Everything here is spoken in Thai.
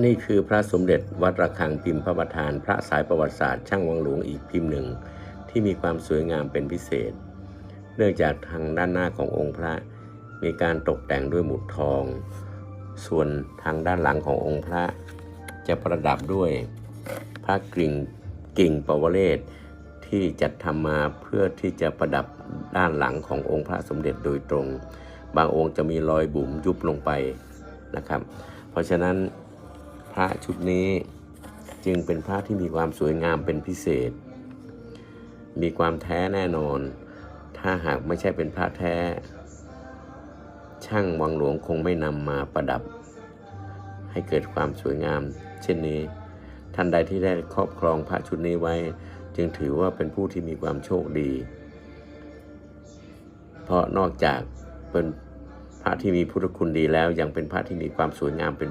นี่คือพระสมเด็จวัดระฆังพิมพ์พระประธาน พระสายประวัติศาสตร์ช่างวังหลวงอีกพิมพ์หนึ่ง ที่มีความสวยงามเป็นพิเศษ เนื่องจากทางด้านหน้าขององค์พระ มีการตกแต่งด้วยหมุดทอง ส่วนทางด้านหลังขององค์พระ จะประดับด้วยพระกริ่งกิ่งปวเรศที่จัดทำมาเพื่อที่จะประดับด้านหลังขององค์พระสมเด็จโดยตรง บางองค์จะมีรอยบุ๋มยุบลงไปนะครับ เพราะฉะนั้น พระชุดนี้จึงเป็นพระที่มีความสวยงามเป็นพิเศษ มีความแท้แน่นอน ถ้าหากไม่ใช่เป็นพระแท้ ช่างวังหลวงคงไม่นำมาประดับ ให้เกิดความสวยงาม เช่นนี้ ท่านใดที่ได้ครอบครองพระชุดนี้ไว้ จึงถือว่าเป็นผู้ที่มีความโชคดี เพราะนอกจากเป็นพระที่มีพุทธคุณดีแล้วยังเป็นพระที่มีความสวยงามเป็น